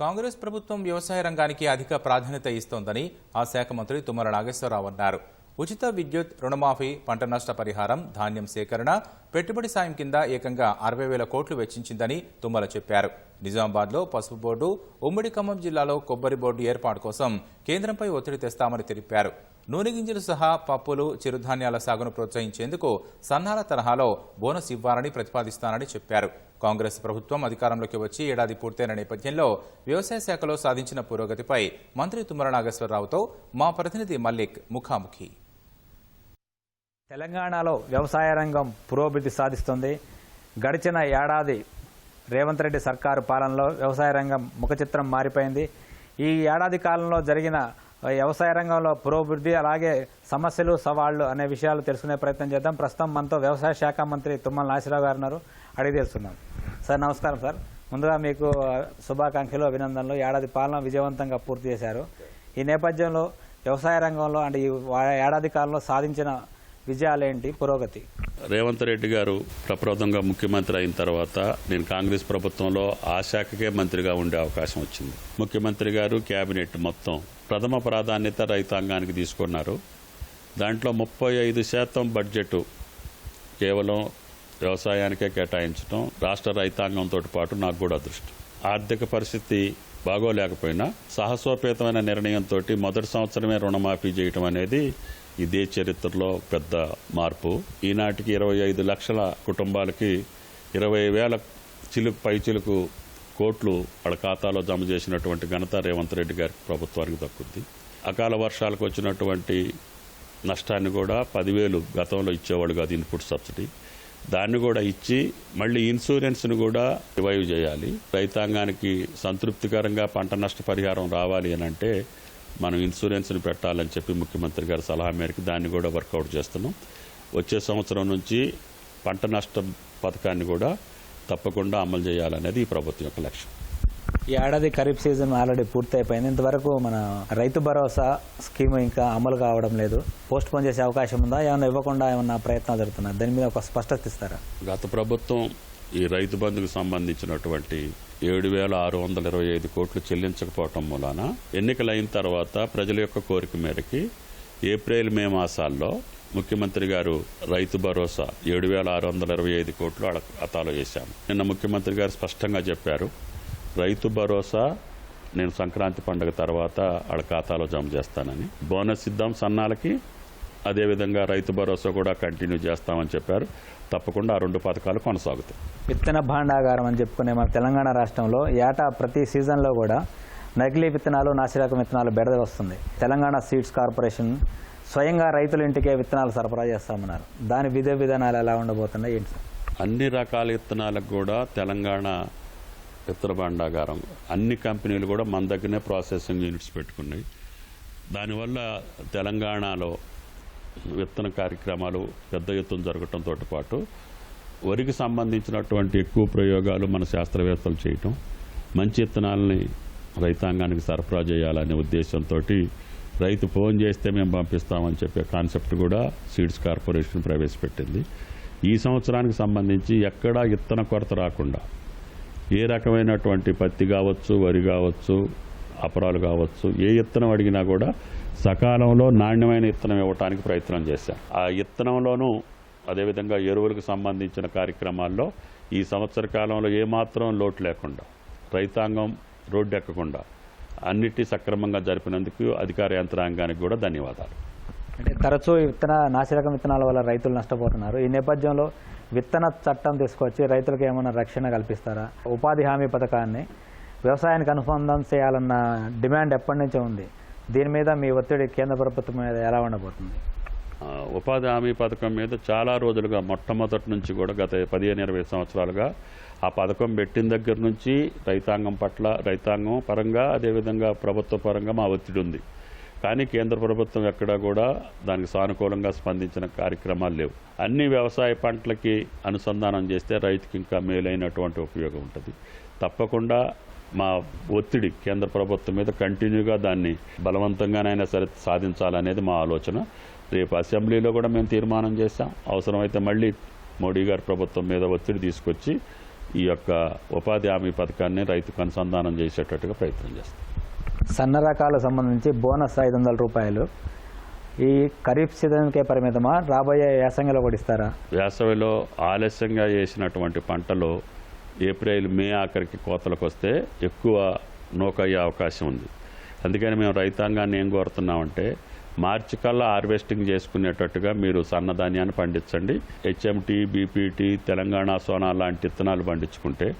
కాంగ్రెస్ ప్రభుత్వం వ్యవసాయ రంగానికి అధిక ప్రాధాన్యత ఇస్తోందని ఆ శాఖ మంత్రి తుమ్మల నాగేశ్వరరావు అన్నారు. ఉచిత విద్యుత్ రుణమాఫీ పంట నష్ట పరిహారం ధాన్యం సేకరణ పెట్టుబడి సాయం కింద ఏకంగా అరవై వేల కోట్లు వెచ్చించిందని తుమ్మల చెప్పారు. నిజామాబాద్లో పసుపు బోర్డు ఉమ్మడి ఖమ్మం జిల్లాలో కొబ్బరి బోర్డు ఏర్పాటు కోసం కేంద్రంపై ఒత్తిడి తెస్తామని తెలిపారు. నూనె గింజలు సహా పప్పులు చిరుధాన్యాల సాగును ప్రోత్సహించేందుకు సన్నాల తరహాలో బోనస్ ఇవ్వాలని ప్రతిపాదిస్తానని చెప్పారు. కాంగ్రెస్ ప్రభుత్వం అధికారంలోకి వచ్చి ఏడాది పూర్తయిన నేపథ్యంలో వ్యవసాయ శాఖలో సాధించిన పురోగతిపై మంత్రి తుమ్మల నాగేశ్వరరావుతో మా ప్రతినిధి మల్లిక్ ముఖాముఖి. తెలంగాణలో వ్యవసాయ రంగం పురోభివృద్ధి సాధిస్తుంది. గడిచిన ఏడాది రేవంత్ రెడ్డి సర్కారు పాలనలో వ్యవసాయ రంగం ముఖచిత్రం మారిపోయింది. ఈ ఏడాది కాలంలో జరిగిన వ్యవసాయ రంగంలో పురోభివృద్ధి అలాగే సమస్యలు సవాళ్ళు అనే విషయాలు తెలుసుకునే ప్రయత్నం చేద్దాం. ప్రస్తుతం మనతో వ్యవసాయ శాఖ మంత్రి తుమ్మల నాసిరావు గారు ఉన్నారు. అడిగి తెలుసుకుందాం. సార్ నమస్కారం సార్. ముందుగా మీకు శుభాకాంక్షలు అభినందనలు. ఏడాది పాలన విజయవంతంగా పూర్తి చేశారు. ఈ నేపథ్యంలో వ్యవసాయ రంగంలో అంటే ఈ ఏడాది కాలంలో సాధించిన విజయాలేంటి? పురోగతి. రేవంత్ రెడ్డి గారు ప్రప్రదంగా ముఖ్యమంత్రి అయిన తర్వాత నేను కాంగ్రెస్ ప్రభుత్వంలో ఆ శాఖకే మంత్రిగా ఉండే అవకాశం వచ్చింది. ముఖ్యమంత్రి గారు కేబినెట్ మొత్తం ప్రథమ ప్రాధాన్యత రైతాంగానికి తీసుకున్నారు. దాంట్లో ముప్పై ఐదు శాతం బడ్జెట్ కేవలం వ్యవసాయానికే కేటాయించడం రాష్ట్ర రైతాంగంతో పాటు నాకు కూడా అదృష్టం. ఆర్థిక పరిస్థితి బాగోలేకపోయినా సాహసోపేతమైన నిర్ణయంతో మొదటి సంవత్సరమే రుణమాఫీ చేయటం అనేది ఇదే చరిత్రలో పెద్ద మార్పు. ఈనాటికి ఇరవై ఐదు లక్షల కుటుంబాలకి ఇరవై వేల చిలుకు పై చిలుకు కోట్లు వాళ్ళ ఖాతాలో జమ చేసినటువంటి ఘనత రేవంత్ రెడ్డి గారి ప్రభుత్వానికి దక్కుద్ది. అకాల వర్షాలకు వచ్చినటువంటి నష్టాన్ని కూడా పదివేలు గతంలో ఇచ్చేవాళ్ళు కాదు ఇన్పుట్ సబ్సిడీ. దాన్ని కూడా ఇచ్చి మళ్ళీ ఇన్సూరెన్స్ను కూడా రివైవ్ చేయాలి. రైతాంగానికి సంతృప్తికరంగా పంట నష్ట పరిహారం రావాలి అని అంటే మనం ఇన్సూరెన్స్ని పెట్టాలని చెప్పి ముఖ్యమంత్రి గారి సలహా మేరకు దాన్ని కూడా వర్కౌట్ చేస్తున్నాం. వచ్చే సంవత్సరం నుంచి పంట నష్ట పథకాన్ని కూడా తప్పకుండా అమలు చేయాలనేది ఈ ప్రభుత్వం యొక్క లక్ష్యం. ఈ ఏడాది ఖరీఫ్ సీజన్ ఆల్రెడీ పూర్తయిపోయింది. ఇంతవరకు మన రైతు భరోసా స్కీమ్ ఇంకా అమలు కావడం లేదు. పోస్ట్ పోన్ చేసే అవకాశం ఉందా? ఏమైనా ఇవ్వకుండా ఏమన్నా ప్రయత్నాలు జరుగుతున్నాయి? దాని మీద ఒక స్పష్టత ఇస్తారా? గత ప్రభుత్వం ఈ రైతు బంధుకు సంబంధించినటువంటి ఏడు వేల ఆరు వందల ఇరవై ఐదు కోట్లు చెల్లించకపోవటం మూలాన ఎన్నికలైన తర్వాత ప్రజల యొక్క కోరిక మేరకి ఏప్రిల్ మే మాసాల్లో ముఖ్యమంత్రి గారు రైతు భరోసా ఏడు వేల ఆరు వందల ఇరవై ఐదు కోట్లు వాళ్ళ ఖాతాలో వేశాము నిన్న ముఖ్యమంత్రి గారు స్పష్టంగా చెప్పారు. రైతు భరోసా నేను సంక్రాంతి పండుగ తర్వాత వాళ్ళ ఖాతాలో జమ చేస్తానని. బోనస్ ఇద్దాం సన్నాలకి అదేవిధంగా రైతు భరోసా కూడా కంటిన్యూ చేస్తామని చెప్పారు. తప్పకుండా ఆ రెండు పథకాలు కొనసాగుతాయి. విత్తన భాండాగారం అని చెప్పుకునే మన తెలంగాణ రాష్ట్రంలో ఏటా ప్రతి సీజన్లో కూడా నకిలీ విత్తనాలు నాసిరకం విత్తనాలు బెడద వస్తుంది. తెలంగాణ సీడ్స్ కార్పొరేషన్ స్వయంగా రైతుల ఇంటికే విత్తనాలు సరఫరా చేస్తామన్నారు. దాని విధి విధానాలు ఎలా ఉండబోతున్నాయి ఏంటి అన్ని రకాల విత్తనాలకు కూడా తెలంగాణ విత్తన భాండాగారం. అన్ని కంపెనీలు కూడా మన దగ్గరనే ప్రాసెసింగ్ యూనిట్స్ పెట్టుకున్నాయి. దానివల్ల తెలంగాణలో విత్తన కార్యక్రమాలు పెద్ద ఎత్తున జరగటంతో పాటు వరికి సంబంధించినటువంటి ఎక్కువ ప్రయోగాలు మన శాస్త్రవేత్తలు చేయటం మంచి విత్తనాలని రైతాంగానికి సరఫరా చేయాలనే ఉద్దేశంతో రైతు ఫోన్ చేస్తే మేము పంపిస్తామని చెప్పే కాన్సెప్ట్ కూడా సీడ్స్ కార్పొరేషన్ ప్రవేశపెట్టింది. ఈ సంవత్సరానికి సంబంధించి ఎక్కడా విత్తన కొరత రాకుండా ఏ రకమైనటువంటి పత్తి కావచ్చు వరి కావచ్చు అపరాలు కావచ్చు ఏ విత్తనం అడిగినా కూడా సకాలంలో నాణ్యమైన విత్తనం ఇవ్వడానికి ప్రయత్నం చేశాం. ఆ విత్తనంలోనూ అదేవిధంగా ఎరువులకు సంబంధించిన కార్యక్రమాల్లో ఈ సంవత్సర కాలంలో ఏమాత్రం లోటు లేకుండా రైతాంగం రోడ్డెక్కకుండా అన్నిటి సక్రమంగా జరిపినందుకు అధికార యంత్రాంగానికి కూడా ధన్యవాదాలు. అంటే తరచూ విత్తన నాసిరకం విత్తనాల వల్ల రైతులు నష్టపోతున్నారు. ఈ నేపథ్యంలో విత్తన చట్టం తీసుకొచ్చి రైతులకు ఏమైనా రక్షణ కల్పిస్తారా? ఉపాధి హామీ పథకాన్ని వ్యవసాయానికి అనుసంధానం చేయాలన్న డిమాండ్ ఎప్పటి నుంచే ఉంది. దీని మీద మీ ఒత్తిడి కేంద్ర ప్రభుత్వం మీద ఎలా ఉండబోతుంది? ఉపాధి హామీ పథకం మీద చాలా రోజులుగా మొట్టమొదటి నుంచి కూడా గత పదిహేను ఇరవై సంవత్సరాలుగా ఆ పథకం పెట్టిన దగ్గర నుంచి రైతాంగం పట్ల రైతాంగం పరంగా అదేవిధంగా ప్రభుత్వ పరంగా మా ఒత్తిడి ఉంది. కానీ కేంద్ర ప్రభుత్వం ఎక్కడా కూడా దానికి సానుకూలంగా స్పందించిన కార్యక్రమాలు లేవు. అన్ని వ్యవసాయ పంటలకి అనుసంధానం చేస్తే రైతుకి ఇంకా మేలైనటువంటి ఉపయోగం ఉంటుంది. తప్పకుండా మా ఒత్తిడి కేంద్ర ప్రభుత్వం మీద కంటిన్యూగా దాన్ని బలవంతంగానైనా సరే సాధించాలనేది మా ఆలోచన. రేపు అసెంబ్లీలో కూడా మేము తీర్మానం చేశాం. అవసరమైతే మళ్ళీ మోడీ గారి ప్రభుత్వం మీద ఒత్తిడి తీసుకొచ్చి ఈ యొక్క ఉపాధి హామీ పథకాన్ని రైతుకు అనుసంధానం చేసేటట్టుగా ప్రయత్నం చేస్తాం. సన్న రకాలకు సంబంధించి బోనస్ ఐదు వందల రూపాయలు. ఈ ఖరీఫ్ సీజన్కే పరిమితమా? రాబోయే యాసంగిలో కూడా ఇస్తారా? వేసవిలో ఆలస్యంగా వేసినటువంటి పంటలు ఏప్రిల్ మే ఆఖరికి కోతలకు వస్తే ఎక్కువ నూకయ్యే అవకాశం ఉంది. అందుకని మేము రైతాంగాన్ని ఏం కోరుతున్నామంటే మార్చి కల్లా హార్వెస్టింగ్ చేసుకునేటట్టుగా మీరు సన్నధాన్యాన్ని పండించండి. హెచ్ఎంటీ బీపీటీ తెలంగాణ సోనా లాంటి విత్తనాలు పండించుకుంటే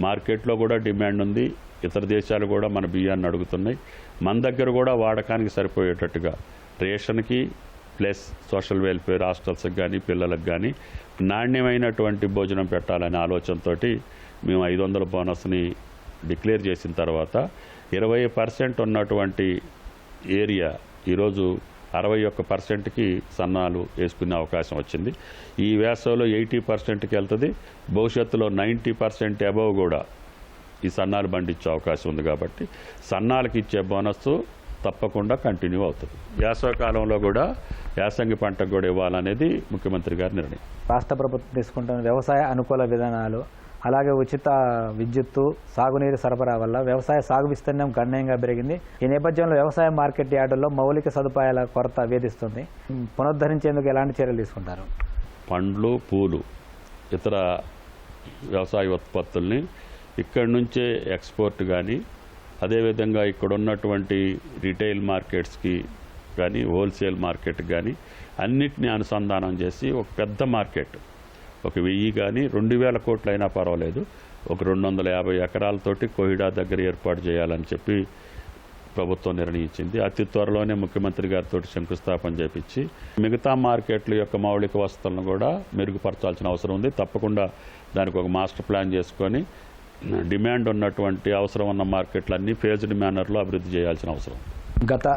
మార్కెట్లో కూడా డిమాండ్ ఉంది. ఇతర దేశాలు కూడా మన బియ్యాన్ని అడుగుతున్నాయి. మన దగ్గర కూడా వాడకానికి సరిపోయేటట్టుగా రేషన్కి ప్లస్ సోషల్ వెల్ఫేర్ హాస్టల్స్కి కానీ పిల్లలకు కానీ నాణ్యమైనటువంటి భోజనం పెట్టాలనే ఆలోచనతో మేము ఐదు వందల బోనస్ని డిక్లేర్ చేసిన తర్వాత ఇరవై పర్సెంట్ ఉన్నటువంటి ఏరియా ఈరోజు అరవై ఒక్క పర్సెంట్కి సన్నాలు వేసుకునే అవకాశం వచ్చింది. ఈ వేసవిలో ఎయిటీ పర్సెంట్కి వెళ్తుంది. భవిష్యత్తులో నైంటీ పర్సెంట్ అబవ్ కూడా ఈ సన్నాలు పండించే అవకాశం ఉంది కాబట్టి సన్నాలకి ఇచ్చే బోనస్ తప్పకుండా కంటిన్యూ అవుతుంది. వేసవి కాలంలో కూడా యాసంగి పంటకు కూడా ఇవ్వాలనేది ముఖ్యమంత్రి గారి నిర్ణయం. రాష్ట్ర ప్రభుత్వం తీసుకుంటున్న వ్యవసాయ అనుకూల విధానాలు అలాగే ఉచిత విద్యుత్తు సాగునీరు సరఫరా వల్ల వ్యవసాయ సాగు విస్తీర్ణం గణనీయంగా పెరిగింది. ఈ నేపథ్యంలో వ్యవసాయ మార్కెట్ యార్డుల్లో మౌలిక సదుపాయాల కొరత వేధిస్తుంది. పునరుద్ధరించేందుకు ఎలాంటి చర్యలు తీసుకుంటారు? పండ్లు పూలు ఇతర వ్యవసాయ ఉత్పత్తుల్ని ఇక్కడి నుంచే ఎక్స్పోర్ట్ కానీ అదేవిధంగా ఇక్కడ ఉన్నటువంటి రిటైల్ మార్కెట్స్కి కానీ హోల్సేల్ మార్కెట్ కానీ అన్నిటినీ అనుసంధానం చేసి ఒక పెద్ద మార్కెట్ ఒక వెయ్యి కానీ రెండు వేల కోట్లు అయినా పర్వాలేదు. ఒక రెండు వందల యాభై ఎకరాలతోటి కోహిడా దగ్గర ఏర్పాటు చేయాలని చెప్పి ప్రభుత్వం నిర్ణయించింది. అతి త్వరలోనే ముఖ్యమంత్రి గారితో శంకుస్థాపన చేపించి మిగతా మార్కెట్ల యొక్క మౌలిక వసతులను కూడా మెరుగుపరచాల్సిన అవసరం ఉంది. తప్పకుండా దానికి ఒక మాస్టర్ ప్లాన్ చేసుకొని డిమాండ్ ఉన్నటువంటి అవసరం ఉన్న మార్కెట్లన్నీ ఫేజ్డ్ మేనర్లో అభివృద్ధి చేయాల్సిన అవసరం. గత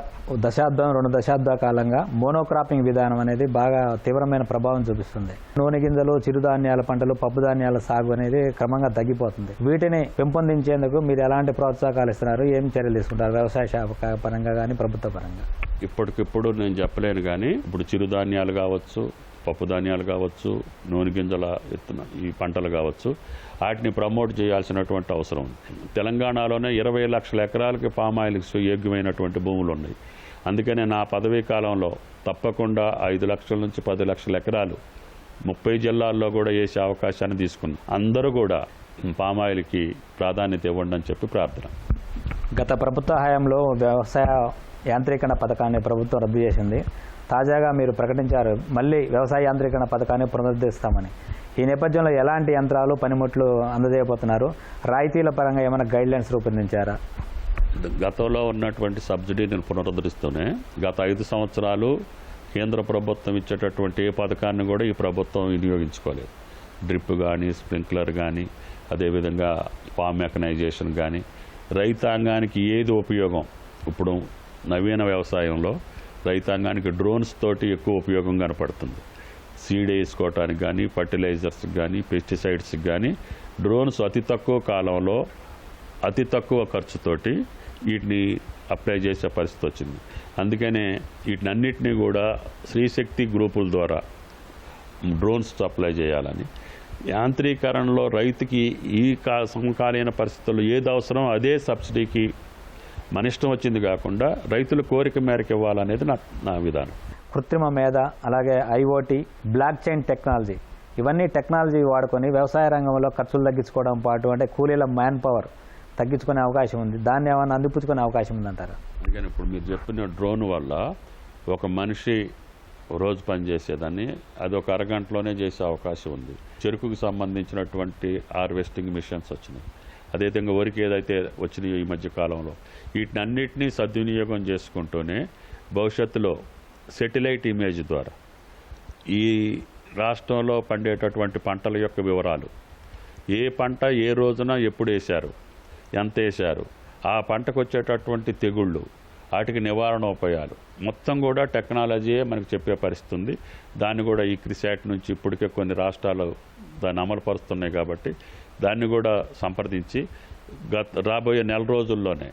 దశాబ్దం రెండు దశాబ్దాల కాలంగా మోనోక్రాపింగ్ విధానం అనేది బాగా తీవ్రమైన ప్రభావం చూపిస్తుంది. నూనె గింజలు చిరుధాన్యాల పంటలు పప్పు ధాన్యాల సాగు అనేది క్రమంగా తగ్గిపోతుంది. వీటిని పెంపొందించేందుకు మీరు ఎలాంటి ప్రోత్సాహకాలు ఇస్తున్నారు? ఏం చర్యలు తీసుకుంటారు? వ్యవసాయ శాఖ పరంగా కానీ ప్రభుత్వ పరంగా? ఇప్పటికిప్పుడు నేను చెప్పలేను కానీ ఇప్పుడు చిరుధాన్యాలు కావచ్చు పప్పు ధాన్యాలు కావచ్చు నూనె గింజల విత్తన ఈ పంటలు కావచ్చు వాటిని ప్రమోట్ చేయాల్సినటువంటి అవసరం ఉంది. తెలంగాణలోనే ఇరవై లక్షల ఎకరాలకి పామాయిల్కి యోగ్యమైనటువంటి భూములు ఉన్నాయి. అందుకనే నా పదవీ కాలంలో తప్పకుండా ఐదు లక్షల నుంచి పది లక్షల ఎకరాలు ముప్పై జిల్లాల్లో కూడా వేసే అవకాశాన్ని తీసుకున్నాం. అందరూ కూడా పామాయిల్కి ప్రాధాన్యత ఇవ్వండి అని చెప్పి ప్రార్థన. గత ప్రభుత్వ హయాంలో వ్యవసాయ యాంత్రీకరణ పథకాన్ని ప్రభుత్వం రద్దు చేసింది. తాజాగా మీరు ప్రకటించారు మళ్ళీ వ్యవసాయ యాంత్రీకరణ పథకాన్ని పునరుద్ధరిస్తామని. ఈ నేపథ్యంలో ఎలాంటి యంత్రాలు పనిముట్లు అందజేయబోతున్నారు? రాయితీల పరంగా ఏమైనా గైడ్ లైన్స్ రూపొందించారా? గతంలో ఉన్నటువంటి సబ్సిడీని పునరుద్ధరిస్తూనే గత ఐదు సంవత్సరాలు కేంద్ర ప్రభుత్వం ఇచ్చేటటువంటి ఏ పథకాన్ని కూడా ఈ ప్రభుత్వం వినియోగించుకోలేదు. డ్రిప్ కానీ స్ప్రింక్లర్ కానీ అదేవిధంగా ఫామ్ మెకనైజేషన్ కానీ రైతాంగానికి ఏది ఉపయోగం? ఇప్పుడు నవీన వ్యవసాయంలో రైతాంగానికి డ్రోన్స్ తోటి ఎక్కువ ఉపయోగం కనపడుతుంది. సీడ్ వేసుకోవటానికి కానీ ఫర్టిలైజర్స్కి కానీ పెస్టిసైడ్స్కి కానీ డ్రోన్స్ అతి తక్కువ కాలంలో అతి తక్కువ ఖర్చుతోటి వీటిని అప్లై చేసే పరిస్థితి వచ్చింది. అందుకనే వీటిని అన్నిటినీ కూడా శ్రీశక్తి గ్రూపుల ద్వారా డ్రోన్స్ అప్లై చేయాలని. యాంత్రీకరణలో రైతుకి ఈ కా సమకాలీన పరిస్థితుల్లో ఏది అవసరం అదే సబ్సిడీకి మన ఇష్టం వచ్చింది కాకుండా రైతుల కోరిక మేరకు ఇవ్వాలనేది నా నా విధానం. కృత్రిమ మేధ అలాగే ఐఓటీ బ్లాక్ చైన్ టెక్నాలజీ. ఇవన్నీ టెక్నాలజీ వాడుకొని వ్యవసాయ రంగంలో ఖర్చులు తగ్గించుకోవడం పాటు అంటే కూలీల మ్యాన్ పవర్ తగ్గించుకునే అవకాశం ఉంది. దాన్ని ఏమైనా అందిపుచ్చుకునే అవకాశం ఉందంటారా? అందుకని ఇప్పుడు మీరు చెప్పిన డ్రోన్ వల్ల ఒక మనిషి రోజు పని చేసేదాన్ని అది ఒక అరగంటలోనే చేసే అవకాశం ఉంది. చెరుకుకు సంబంధించినటువంటి హార్వెస్టింగ్ మిషన్స్ వచ్చినాయి. అదేవిధంగా వరికి ఏదైతే వచ్చినాయో ఈ మధ్య కాలంలో వీటిని సద్వినియోగం చేసుకుంటూనే భవిష్యత్తులో సెటిలైట్ ఇమేజ్ ద్వారా ఈ రాష్ట్రంలో పండేటటువంటి పంటల యొక్క వివరాలు ఏ పంట ఏ రోజున ఎప్పుడు వేశారు ఎంత వేశారు ఆ పంటకు వచ్చేటటువంటి తెగుళ్ళు వాటికి నివారణ ఉపాయాలు మొత్తం కూడా టెక్నాలజీయే మనకు చెప్పే పరిస్థితి ఉంది. దాన్ని కూడా ఈ క్రిసాట్ నుంచి ఇప్పటికే కొన్ని రాష్ట్రాలు దాన్ని అమలుపరుస్తున్నాయి కాబట్టి దాన్ని కూడా సంప్రదించి గత రాబోయే నెల రోజుల్లోనే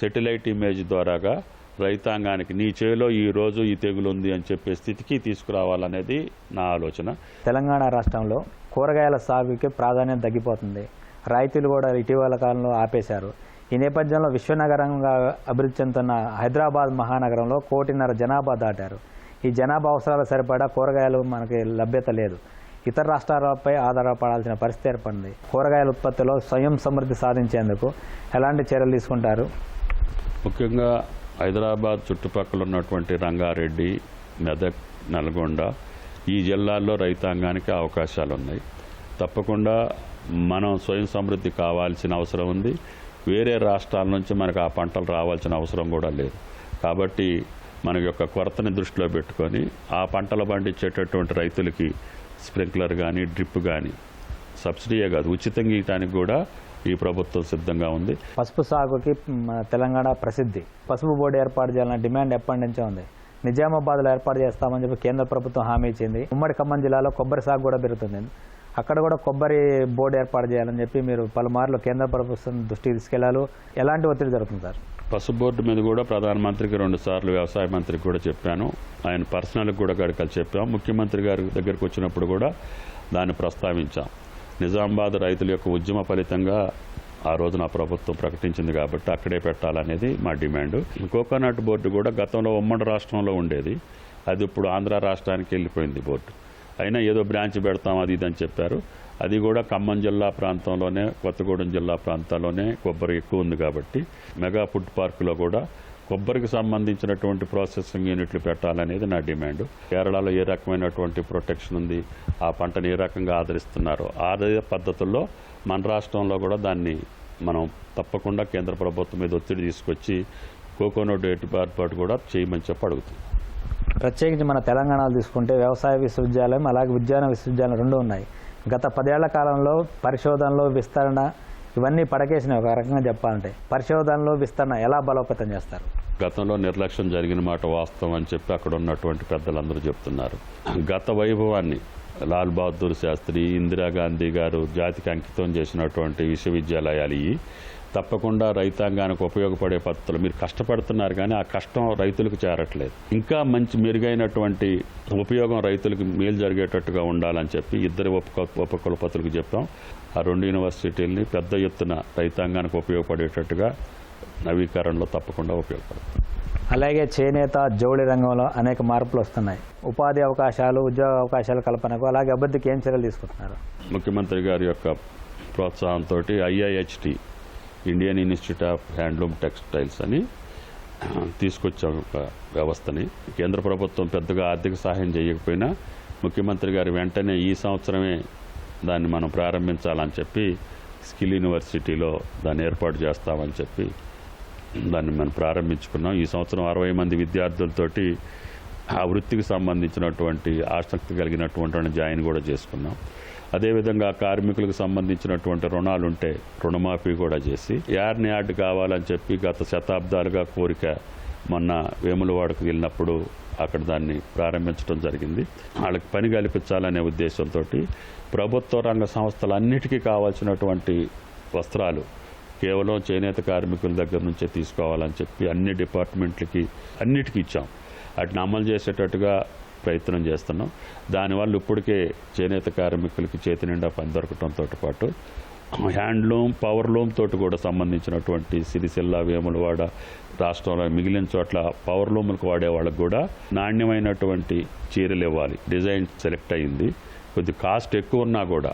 సెటిలైట్ ఇమేజ్ ద్వారాగా రైతాంగానికి నీ చేలో ఈ రోజు ఈ తెగులు ఉంది అని చెప్పే స్థితికి తీసుకురావాలనేది నా ఆలోచన. తెలంగాణ రాష్ట్రంలో కూరగాయల సాగుకి ప్రాధాన్యం తగ్గిపోతుంది. రైతులు కూడా ఇటీవల కాలంలో ఆపేశారు. ఈ నేపథ్యంలో విశ్వనగరంగా అభివృద్ధి చెందుతున్న హైదరాబాద్ మహానగరంలో కోటిన్నర జనాభా దాటారు. ఈ జనాభా అవసరాలు సరిపడా కూరగాయలు మనకి లభ్యత లేదు. ఇతర రాష్ట్రాలపై ఆధారపడాల్సిన పరిస్థితి ఏర్పడింది. కూరగాయల ఉత్పత్తిలో స్వయం సమృద్ధి సాధించేందుకు ఎలాంటి చర్యలు తీసుకుంటారు? ముఖ్యంగా హైదరాబాద్ చుట్టుపక్కల ఉన్నటువంటి రంగారెడ్డి మెదక్ నల్గొండ ఈ జిల్లాల్లో రైతాంగానికి అవకాశాలు ఉన్నాయి తప్పకుండా మనం స్వయం సమృద్ధి కావాల్సిన అవసరం ఉంది. వేరే రాష్ట్రాల నుంచి మనకు ఆ పంటలు రావాల్సిన అవసరం కూడా లేదు. కాబట్టి మన యొక్క కొరతని దృష్టిలో పెట్టుకొని ఆ పంటలు పండించేటటువంటి రైతులకి స్ప్రింక్లర్ కానీ డ్రిప్ కానీ సబ్సిడీయే కాదు. ఉచితంగా ఇవ్వడానికి కూడా ఈ ప్రభుత్వం సిద్ధంగా ఉంది. పసుపు సాగుకి తెలంగాణ ప్రసిద్ధి. పసుపు బోర్డు ఏర్పాటు చేయాలన్న డిమాండ్ ఎప్పటి నుంచో ఉంది. నిజామాబాద్లో ఏర్పాటు చేస్తామని చెప్పి కేంద్ర ప్రభుత్వం హామీ ఇచ్చింది. ఉమ్మడి ఖమ్మం జిల్లాలో కొబ్బరి సాగు కూడా పెరుగుతుంది. అక్కడ కూడా కొబ్బరి బోర్డు ఏర్పాటు చేయాలని చెప్పి మీరు పలుమార్లు కేంద్ర ప్రభుత్వం దృష్టికి తీసుకెళ్ళాలి ఎలాంటి ఒత్తిడి జరుగుతుంది సార్? పసుపు బోర్డు మీద కూడా ప్రధానమంత్రికి రెండుసార్లు వ్యవసాయ మంత్రికి కూడా చెప్పాను. ఆయన పర్సనల్కి కూడా గడకలు చెప్పాం. ముఖ్యమంత్రి గారి దగ్గరికి వచ్చినప్పుడు కూడా దాన్ని ప్రస్తావించాం. నిజామాబాద్ రైతుల యొక్క ఉద్యమ ఫలితంగా ఆ రోజున ప్రభుత్వం ప్రకటించింది కాబట్టి అక్కడే పెట్టాలనేది మా డిమాండ్. కోకోనట్ బోర్డు కూడా గతంలో ఉమ్మడి రాష్ట్రంలో ఉండేది. అది ఇప్పుడు ఆంధ్ర రాష్ట్రానికి వెళ్ళిపోయింది బోర్డు. అయినా ఏదో బ్రాంచ్ పెడతాం అది ఇది అని చెప్పారు. అది కూడా ఖమ్మం జిల్లా ప్రాంతంలోనే కొత్తగూడెం జిల్లా ప్రాంతాల్లోనే కొబ్బరి ఎక్కువ ఉంది కాబట్టి మెగా ఫుడ్ పార్కులో కూడా కొబ్బరికి సంబంధించినటువంటి ప్రాసెసింగ్ యూనిట్లు పెట్టాలనేది నా డిమాండ్. కేరళలో ఏ రకమైనటువంటి ప్రొటెక్షన్ ఉంది ఆ పంటను ఏ రకంగా ఆదరిస్తున్నారో అదే పద్ధతుల్లో మన రాష్ట్రంలో కూడా దాన్ని మనం తప్పకుండా కేంద్ర ప్రభుత్వం మీద ఒత్తిడి తీసుకొచ్చి కోకోనట్ ఏర్పాటు కూడా చేయమని చెప్పి అడుగుతుంది ప్రత్యేకించి మన తెలంగాణలో తీసుకుంటే వ్యవసాయ విశ్వవిద్యాలయం అలాగే ఉద్యాన విశ్వవిద్యాలయం రెండు ఉన్నాయి. గత పదేళ్ళ కాలంలో పరిశోధనలో విస్తరణ ఇవన్నీ పడకేసినాయి ఒక రకంగా చెప్పాలంటే పరిశోధనలో విస్తరణ ఎలా బలోపేతం చేస్తారు? గతంలో నిర్లక్ష్యం జరిగిన మాట వాస్తవం అని చెప్పి అక్కడ ఉన్నటువంటి పెద్దలందరూ చెప్తున్నారు. గత వైభవాన్ని లాల్ బహదూర్ శాస్త్రి ఇందిరాగాంధీ గారు జాతికి అంకితం చేసినటువంటి విశ్వవిద్యాలయాలు తప్పకుండా రైతాంగానికి ఉపయోగపడే పద్ధతులు. మీరు కష్టపడుతున్నారు కానీ ఆ కష్టం రైతులకు చేరట్లేదు. ఇంకా మంచి మెరుగైనటువంటి ఉపయోగం రైతులకు మేలు జరిగేటట్టుగా ఉండాలని చెప్పి ఇద్దరు ఉప ఉపకులపతులకు చెప్పాం ఆ రెండు యూనివర్సిటీలని పెద్ద ఎత్తున రైతాంగానికి ఉపయోగపడేటట్టుగా నవీకరణలో తప్పకుండా ఉపయోగపడుతుంది అలాగే చేనేత జౌళి రంగంలో అనేక మార్పులు వస్తున్నాయి. ఉపాధి అవకాశాలు ఉద్యోగ అవకాశాల కల్పనకు అలాగే అభివృద్ధికి ఏం చర్యలు తీసుకుంటున్నారు? ముఖ్యమంత్రి గారి యొక్క ప్రోత్సాహంతో IIHT Indian institute of handloom textiles అని తీసుకొచ్చాం ఒక వ్యవస్థని. కేంద్ర ప్రభుత్వం పెద్దగా ఆర్థిక సహాయం చేయకపోయినా ముఖ్యమంత్రి గారు వెంటనే ఈ సంవత్సరమే దాన్ని మనం ప్రారంభించాలని చెప్పి స్కిల్ యూనివర్సిటీలో దాన్ని ఏర్పాటు చేస్తామని చెప్పి దాన్ని మనం ప్రారంభించుకున్నాం. ఈ సంవత్సరం అరవై మంది విద్యార్థులతోటి ఆ వృత్తికి సంబంధించినటువంటి ఆసక్తి కలిగినటువంటి జాయిన్ కూడా చేసుకున్నాం. అదేవిధంగా కార్మికులకు సంబంధించినటువంటి రుణాలు ఉంటే రుణమాఫీ కూడా చేసి యార్ని యార్డ్ కావాలని చెప్పి గత శతాబ్దాలుగా కోరిక మొన్న వేములవాడకు వెళ్ళినప్పుడు అక్కడ దాన్ని ప్రారంభించడం జరిగింది. వాళ్ళకి పని కల్పించాలనే ఉద్దేశంతో ప్రభుత్వ రంగ సంస్థలన్నిటికీ కావాల్సినటువంటి వస్త్రాలు కేవలం చేనేత కార్మికుల దగ్గర నుంచే తీసుకోవాలని చెప్పి అన్ని డిపార్ట్మెంట్లకి అన్నిటికీ ఇచ్చాం. వాటిని అమలు చేసేటట్టుగా ప్రయత్నం చేస్తున్నాం. దానివల్ల ఇప్పటికే చేనేత కార్మికులకి చేతి నిండా పని దొరకటంతో పాటు హ్యాండ్లూమ్ పవర్లూమ్ తోటి కూడా సంబంధించినటువంటి సిరిసిల్ల వేములవాడ రాష్ట్రంలో మిగిలిన చోట్ల పవర్లూములకు వాడే వాళ్ళకు కూడా నాణ్యమైనటువంటి చీరలు ఇవ్వాలి. డిజైన్ సెలెక్ట్ అయింది. కొద్ది కాస్ట్ ఎక్కువ ఉన్నా కూడా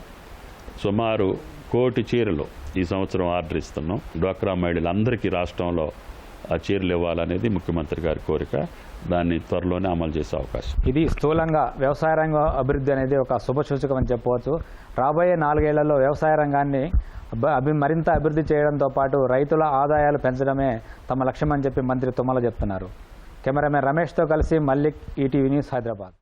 సుమారు కోటి చీరలు ఈ సంవత్సరం ఆర్డర్ ఇస్తున్నాం. డ్వాక్రా మహిళలందరికీ రాష్ట్రంలో చీరలు ఇవ్వాలనేది ముఖ్యమంత్రి గారి కోరిక. దాన్ని త్వరలోనే అమలు చేసే అవకాశం. ఇది స్థూలంగా వ్యవసాయ రంగం అభివృద్ధి అనేది ఒక శుభసూచకం అని చెప్పవచ్చు. రాబోయే నాలుగేళ్ళలో వ్యవసాయ రంగాన్ని అభి మరింత అభివృద్ధి చేయడంతో పాటు రైతుల ఆదాయాలు పెంచడమే తమ లక్ష్యమని చెప్పి మంత్రి తుమ్మల చెప్తున్నారు. కెమెరామెన్ రమేష్తో కలిసి మల్లిక్ ఈటీవీ న్యూస్ హైదరాబాద్.